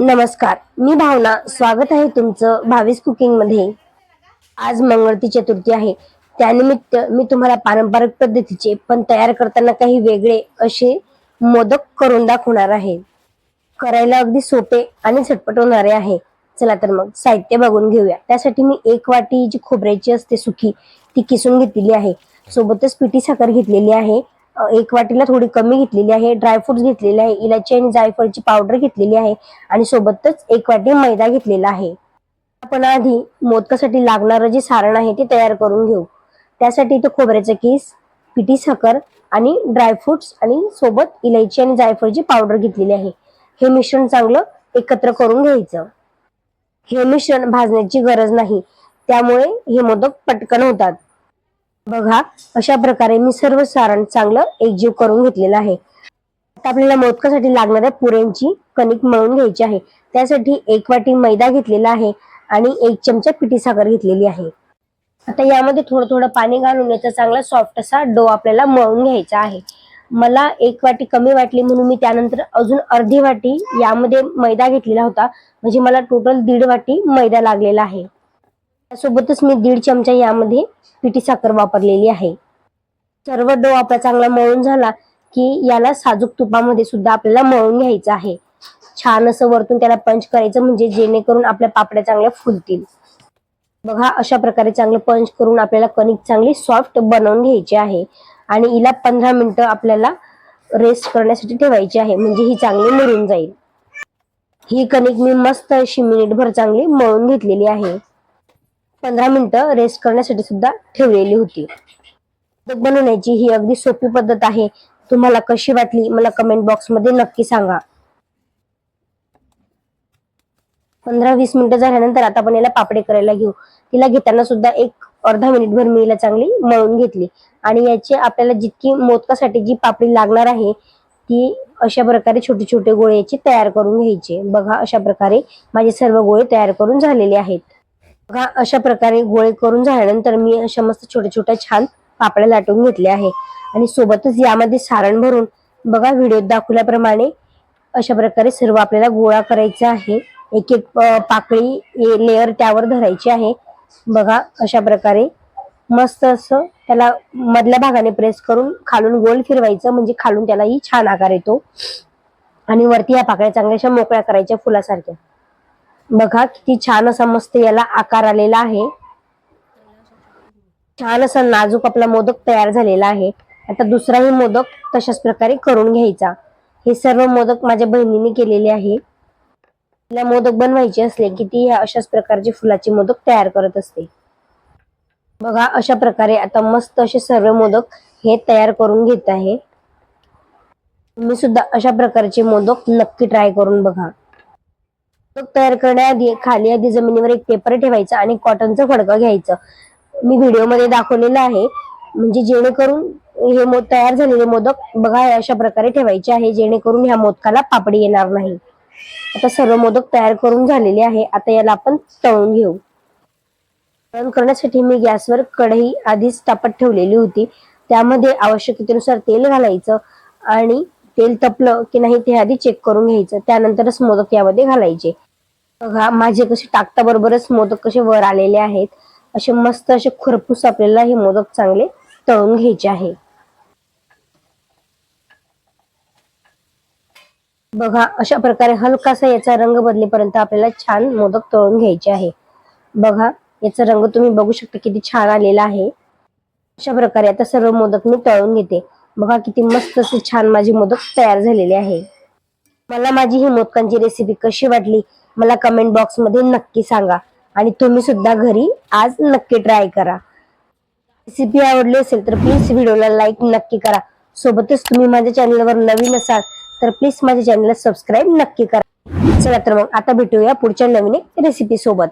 नमस्कार मी भावना. स्वागत आहे तुमचं भावीस कुकिंगमध्ये. आज मंगळती चतुर्थी आहे. त्यानिमित्त मी तुम्हाला पारंपरिक पद्धतीचे पण तयार करताना काही वेगळे असे मोदक करून दाखवणार आहे. करायला अगदी सोपे आणि झटपट होणारे आहे. चला तर मग साहित्य बघून घेऊया. त्यासाठी मी एक वाटी जी खोबऱ्याची असते सुकी ती किसून घेतलेली आहे. सोबतच पिठी साखर घेतलेली आहे. एक वाटीला थोडी कमी घेतलेली आहे ड्रायफ्रुट्स घेतलेले आहे इलायची आणि जायफळची पावडर घेतलेली आहे आणि सोबतच एक वाटी मैदा घेतलेला आहे. आपण आधी मोदकासाठी लागणारं जे सारण आहे ते तयार करून घेऊ. त्यासाठी इथं खोबऱ्याचं केस पिठी साखर आणि ड्रायफ्रुट्स आणि सोबत इलायची आणि जायफळची पावडर घेतलेली आहे. हे मिश्रण चांगलं एकत्र करून घ्यायचं. हे मिश्रण भाजण्याची गरज नाही. त्यामुळे हे मोदक पटकन होतात. बघा अशा प्रकारे मी सर्व सारण चांगलं एकजीव करून घेतलेलं आहे. आता आपल्याला मोदकासाठी लागणाऱ्या पुऱ्यांची कणिक मळून घ्यायची आहे. त्यासाठी एक वाटी मैदा घेतलेला आहे आणि एक चमचा पिठी साखर घेतलेली आहे. आता यामध्ये थोडं थोडं पाणी घालून याचा चांगला सॉफ्ट असा डो आपल्याला मळून घ्यायचा आहे. मला एक वाटी कमी वाटली म्हणून मी त्यानंतर अजून अर्धी वाटी यामध्ये मैदा घेतलेला होता. म्हणजे मला टोटल दीड वाटी मैदा लागलेला आहे. त्यासोबतच मी दीड चमचा यामध्ये पिठी साखर वापरलेली आहे. सर्व डो आपला चांगला मळून झाला की याला साजूक तुपामध्ये सुद्धा आपल्याला मळून घ्यायचं आहे. छान असं वरतून त्याला पंच करायचं म्हणजे जेणेकरून आपल्या पापड्या चांगल्या फुलतील. बघा अशा प्रकारे चांगलं पंच करून आपल्याला कणिक चांगली सॉफ्ट बनवून घ्यायची आहे आणि हिला पंधरा मिनिटं आपल्याला रेस्ट करण्यासाठी ठेवायची आहे म्हणजे ही चांगली मुरून जाईल. ही कणिक मी मस्त अशी मिनिटभर चांगली मळून घेतलेली आहे. पंधरा मिनिटं रेस्ट करण्यासाठी सुद्धा ठेवलेली होती. बनवण्याची ही अगदी सोपी पद्धत आहे. तुम्हाला कशी वाटली मला कमेंट बॉक्समध्ये नक्की सांगा. पंधरा वीस मिनिटं झाल्यानंतर आता आपण याला पापडे करायला घेऊ. तिला घेताना सुद्धा एक अर्धा मिनिटभर मी हिला चांगली मळून घेतली. आणि याची आपल्याला जितकी मोदकासाठी जी पापडी लागणार आहे ती अशा प्रकारे छोटे छोटे गोळे याचे तयार करून घ्यायचे. बघा अशा प्रकारे माझे सर्व गोळे तयार करून झालेले आहेत. बघा अशा प्रकारे गोळे करून झाल्यानंतर मी अशा मस्त छोट्या छोट्या छान पापड्या लाटून घेतल्या आहे. आणि सोबतच यामध्ये सारण भरून बघा व्हिडिओत दाखवल्याप्रमाणे अशा प्रकारे सर्व आपल्याला गोळा करायचा आहे. एक एक पाकळी लेअर त्यावर धरायची आहे. बघा अशा प्रकारे मस्त असं त्याला मधल्या भागाने प्रेस करून खालून गोल फिरवायचं म्हणजे खालून त्यालाही छान आकार येतो. आणि वरती या पाकळ्या चांगल्याशा मोकळ्या करायच्या फुलासारख्या. बघा किती छान असा मस्त याला आकार आलेला आहे. छान असा नाजूक आपला मोदक तयार झालेला आहे. आता दुसराही मोदक तशाच प्रकारे करून घ्यायचा. हे सर्व मोदक माझ्या बहिणीने केलेले आहे. तिला मोदक बनवायचे असले की ती ह्या अशाच प्रकारचे फुलाचे मोदक तयार करत असते. बघा अशा प्रकारे आता मस्त असे सर्व मोदक हे तयार करून घेत आहे. तुम्ही सुद्धा अशा प्रकारचे मोदक नक्की ट्राय करून बघा. तयार करण्याआधी खाली आधी जमिनीवर एक पेपर ठेवायचा आणि कॉटनचं फडकं घ्यायचं. मी व्हिडिओमध्ये दाखवलेलं आहे. म्हणजे जेणेकरून हे मोद तयार झालेले मोदक बघा अशा प्रकारे ठेवायचे आहे जेणेकरून ह्या मोदकाला पापडी येणार नाही. आता सर्व मोदक तयार करून झालेले आहे. आता याला आपण तळून घेऊ. तळण करण्यासाठी मी गॅसवर कढई आधीच तापत ठेवलेली होती. त्यामध्ये आवश्यकतेनुसार तेल घालायचं आणि तेल तपलं की नाही ते आधी चेक करून घ्यायचं. त्यानंतरच मोदक यामध्ये घालायचे. बघा माझे कसे टाकता बरोबरच मोदक कसे वर आलेले आहेत. असे मस्त असे खुरपूस आपल्याला हे मोदक चांगले तळून घ्यायचे आहे. बघा अशा प्रकारे हलकासा याचा रंग बदलेपर्यंत आपल्याला छान मोदक तळून घ्यायचे आहे. बघा याचा रंग तुम्ही बघू शकता किती छान आलेला आहे. अशा प्रकारे आता सर्व मोदक मी तळून घेते. बघा किती मस्त असे छान माझी मोदक तयार झालेली आहे. मला माझी ही मोदकांची रेसिपी कशी वाटली मला कमेंट बॉक्समध्ये नक्की सांगा. आणि तुम्ही सुद्धा घरी आज नक्की ट्राय करा. रेसिपी आवडली असेल तर प्लीज व्हिडिओला लाईक नक्की करा. सोबतच तुम्ही माझ्या चॅनलवर नवीन असाल तर प्लीज माझ्या चॅनलला सबस्क्राईब नक्की करा. चला तर मग आता भेटूया पुढच्या नवीन रेसिपी सोबत.